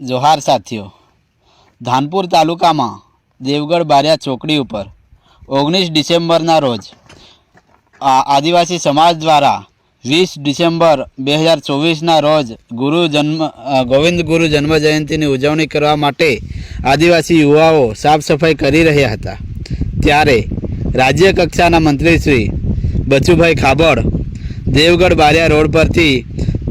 જોહાર સાથીઓ ધાનપુર તાલુકામાં દેવગઢ બારિયા ચોકડી ઉપર ઓગણીસ ડિસેમ્બરના રોજ આદિવાસી સમાજ દ્વારા વીસ ડિસેમ્બર બે હજાર ચોવીસના રોજ ગુરુ જન્મ ગોવિંદ ગુરુ જન્મ જયંતિની ઉજવણી કરવા માટે આદિવાસી યુવાઓ સાફ સફાઈ કરી રહ્યા હતા. ત્યારે રાજ્ય કક્ષાના મંત્રી શ્રી બચુભાઈ ખાબડ દેવગઢ બારિયા રોડ પરથી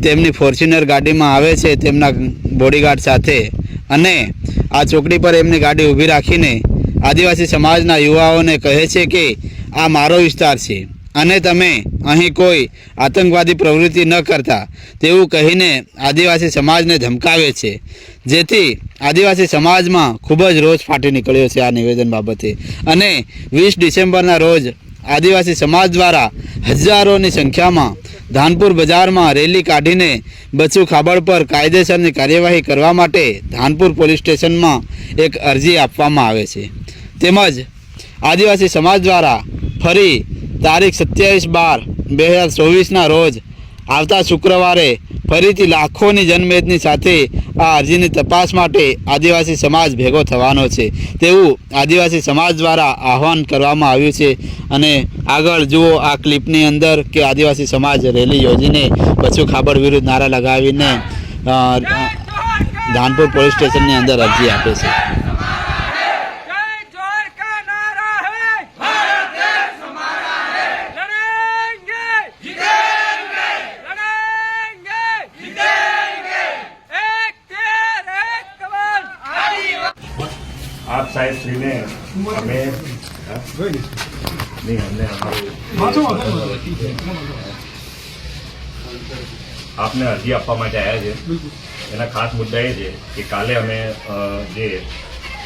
તેમની ફોર્ચ્યુનર ગાડીમાં આવે છે તેમના બોડીગાર્ડ સાથે. અને આ ચોકડી પર એમની ગાડી ઊભી રાખીને આદિવાસી સમાજના યુવાઓને કહે છે કે આ મારો વિસ્તાર છે. અને તમે અહીં કોઈ આતંકવાદી પ્રવૃત્તિ ન કરતા તેવું કહીને આદિવાસી સમાજને ધમકાવે છે. જેથી આદિવાસી સમાજમાં ખૂબ જ રોષ ફાટી નીકળ્યો છે આ નિવેદન બાબતે. અને વીસ ડિસેમ્બરના રોજ આદિવાસી સમાજ દ્વારા હજારોની સંખ્યામાં ધાનપુર બજારમાં રેલી કાઢીને બચુ ખાબડ પર કાયદેસરની કાર્યવાહી કરવા માટે ધાનપુર પોલીસ સ્ટેશનમાં એક અરજી આપવામાં આવે છે. તેમજ આદિવાસી સમાજ દ્વારા ફરી તારીખ સત્યાવીસ બાર બે હજાર ચોવીસના રોજ આવતા શુક્રવારે ફરીથી લાખોની જનમેદની સાથે આ અરજીની તપાસ માટે આદિવાસી સમાજ ભેગો થવાનો છે. તેવું આદિવાસી સમાજ દ્વારા આહવાન કરવામાં આવ્યું છે. અને આગળ જુઓ આ ક્લિપની અંદર કે આદિવાસી સમાજ રેલી યોજીને બચુ ખાબડ વિરુદ્ધ નારા લગાવીને ધાનપુર પોલીસ સ્ટેશનની અંદર અરજી આપે છે. આપ સાહેબ શ્રીને અમે નહીં અમને આપને અરજી આપવા માટે આવ્યા છે એના ખાસ મુદ્દા એ છે કે કાલે અમે જે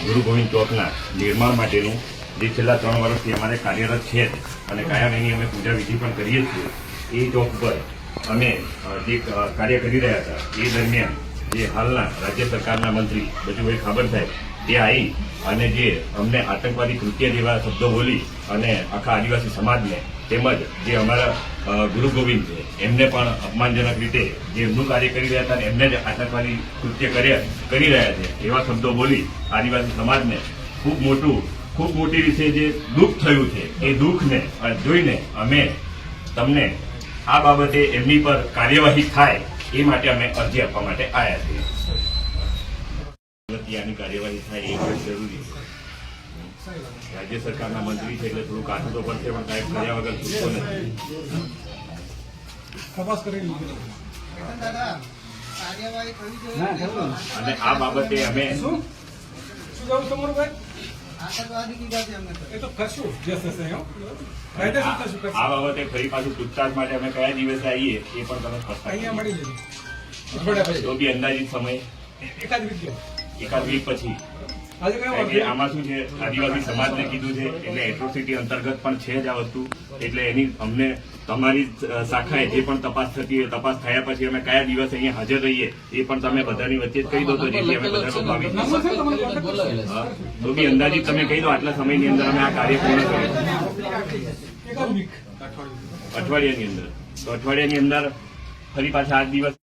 ગુરુ ગોવિંદ ચોકના નિર્માણ માટેનું જે છેલ્લા ત્રણ વર્ષથી અમારે કાર્યરત છે અને કાયમ એની અમે પૂજા વિધિ પણ કરીએ છીએ, એ ચોક પર અમે જે કાર્ય કરી રહ્યા હતા, એ દરમિયાન જે હાલના રાજ્ય સરકારના મંત્રી બચુભાઈ ખાબર સાહેબ તે આવી અને જે અમને આતંકવાદી કૃત્ય જેવા શબ્દો બોલી અને આખા આદિવાસી સમાજને તેમજ જે અમારા ગુરુ ગોવિંદ છે, એમને પણ અપમાનજનક રીતે જે એમનું કાર્ય કરી રહ્યા હતા અને એમને જ આતંકવાદી કૃત્ય કર્યા, કરી રહ્યા છે, એવા શબ્દો બોલી આદિવાસી સમાજને ખૂબ મોટું, ખૂબ મોટી રીતે જે દુઃખ થયું છે, એ દુઃખને જોઈને અમે તમને આ બાબતે એમની પર કાર્યવાહી થાય એ માટે અમે અરજી આપવા માટે આવ્યા છીએ. આની કાર્યવાહી થાય એ પણ જરૂરી છે. રાજ્ય સરકારના મંત્રી છે એટલે થોડું કાઠું તો પડશે પણ કાંઈ કર્યા વગર છૂટતો નથી તપાસ કરી અને આ બાબતે અમે શું? શું જવું તમારું ભાઈ? આ બાબતે ફરી પાછું પૂછતાછ માટે અમે કયા દિવસે આવીએ એ પણ તમે અહીંયા મળી તો બી અંદાજિત સમય. એકાદ વીક એકાદ વીક પછી. આજે કયો કારણ કે વાર આમાં શું છે? આદિવાસી સમાજને કીધું છે એટલે એટ્રોસિટી અંતર્ગત પણ છે જ આ વસ્તુ. એટલે એની અમને તમારી શાખાએ જે પણ તપાસ થતી હોય તપાસ થયા પછી અમે કયા દિવસે અહીંયા હાજર રહીએ એ પણ તમે બધાની વચ્ચે જ કહી દો તો જેથી અમે બધા લોકો આવી નંબર છે તમારો contact કરશો. હા. તો બી અંદાજિત તમે કહી દો આટલા સમયની અંદર અમે આ કાર્ય પૂર્ણ અઠવાડિયાની અંદર. તો અઠવાડિયાની અંદર ફરી પાછા આજ દિવસ